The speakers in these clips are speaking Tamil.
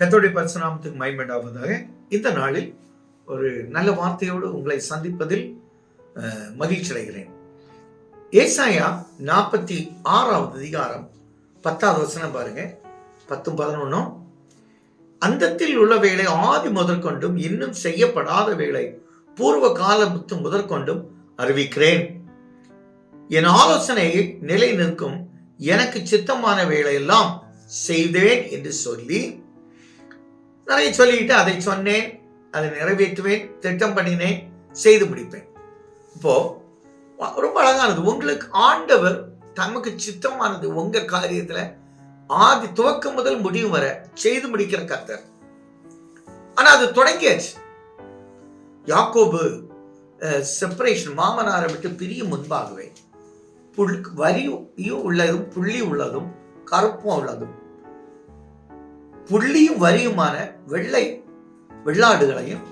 கத்தோடைய பரிசுநாமத்துக்கு மைமண்டாவதாக இந்த நாளில் ஒரு நல்ல வார்த்தையோடு உங்களை சந்திப்பதில் மகிழ்ச்சி அடைகிறேன். ஏசாயா நாற்பத்தி ஆறாவது அதிகாரம் பத்தாவது வசனம் பாருங்க. பத்தும் பதினொன்னும் அந்தத்தில் உள்ள வேலை ஆதி முதற்கொண்டும் இன்னும் செய்யப்படாத வேலை பூர்வ காலத்து முதற்கொண்டும் அறிவிக்கிறேன். என் ஆலோசனையை நிலை நிற்கும் எனக்கு சித்தமான வேலையெல்லாம் செய்தேன் என்று சொல்லி நிறைய சொல்லிட்டு அதை சொன்னேன் அதை நிறைவேற்றுவேன் திட்டம் பண்ணினேன் செய்து முடிப்பேன். இப்போ ரொம்ப அழகானது. உங்களுக்கு ஆண்டவர் தமக்கு சித்தமானது உங்க காரியத்துல ஆதி துவக்கம் முதல் முடிவு வர செய்து முடிக்கிற கத்தர் ஆனா அது தொடங்கியாச்சு. யாக்கோபு செப்பரேஷன் மாமனாரை விட்டு பிரியும் முன்பாகவே புல் வரியும் உள்ளதும் புள்ளி உள்ளதும் கருப்பும் உள்ளதும் புள்ளியும் வரியுமான வெள்ளை வெள்ளாடுகளையும்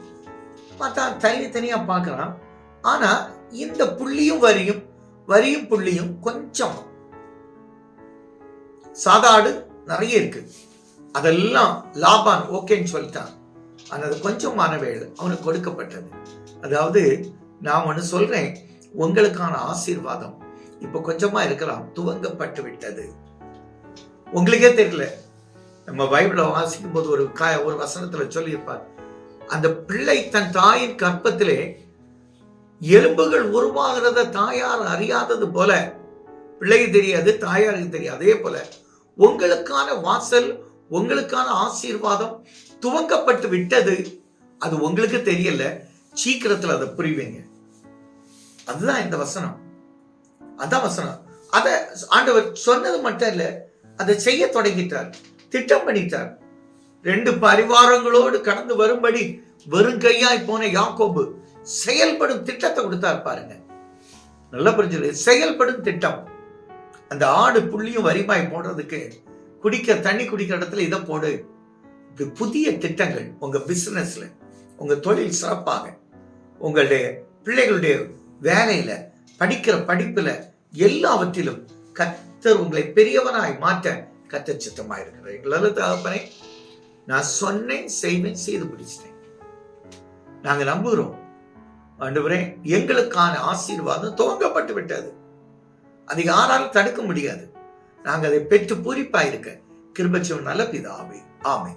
பார்த்தா தனித்தனியாக பார்க்கலாம். ஆனால் இந்த புள்ளியும் வரியும் வரியும் புள்ளியும் கொஞ்சம் சாதாடு நிறைய இருக்கு. அதெல்லாம் லாபான் ஓகேன்னு சொல்லிட்டான். ஆனால் அது கொஞ்சமான வேலை அவனுக்கு கொடுக்கப்பட்டது. அதாவது நான் ஒன்று சொல்கிறேன் உங்களுக்கான ஆசீர்வாதம் இப்போ கொஞ்சமாக இருக்கலாம் துவங்கப்பட்டு விட்டது உங்களுக்கே தெரியல. நம்ம பைபிளை வாசிக்கும் போது ஒரு கா ஒரு வசனத்துல சொல்லியிருப்பார். அந்த பிள்ளை தன் தாயின் கற்பத்திலே எலும்புகள் உருவாகிறத தாயார் அறியாதது போல பிள்ளைக்கு தெரியாது தாயாருக்கு தெரியாது. அதே போல உங்களுக்கான வாசல் உங்களுக்கான ஆசீர்வாதம் துவங்கப்பட்டு விட்டது அது உங்களுக்கு தெரியல சீக்கிரத்தில் அதை புரிவீங்க. அதுதான் இந்த வசனம். அதான் வசனம். அதை ஆண்டவர் சொன்னது மட்டும் இல்லை அதை செய்ய தொடங்கிட்டார். திட்டம் பண்ணிட்டார் ரெண்டு பரிவாரங்களோடு கடந்து வரும்படி வெறும் கையாய் போன யாக்கோபு செயல்படும் திட்டத்தை கொடுத்தார் பாருங்க. நல்லா புரிஞ்சது. செயல்படும் திட்டம். அந்த ஆடு புள்ளியும் வரிமாய் போடுறதுக்கு குடிக்க தண்ணி குடிக்கிற இடத்துல இதை போடு. இது புதிய திட்டங்கள். உங்க பிசினஸ்ல உங்க தொழில் சிறப்பாக உங்களுடைய பிள்ளைகளுடைய வேலையில படிக்கிற படிப்புல எல்லாவற்றிலும் கத்தர் உங்களை பெரியவனாய் மாற்ற கத்த சித்தமா இருக்கிறார் எங்களால தகப்பனே நான் சொன்னேன் செய்வேன் செய்து முடிச்சிட்டேன். நாங்க நம்புகிறோம் ஆண்டவரே எங்களுக்கான ஆசீர்வாதம் துவங்கப்பட்டு விட்டது. அதை யாராலும் தடுக்க முடியாது. நாங்கள் அதை பெற்று பூரிப்பா இருக்க கிருபச்சம் நல்ல பிதாவே. ஆமை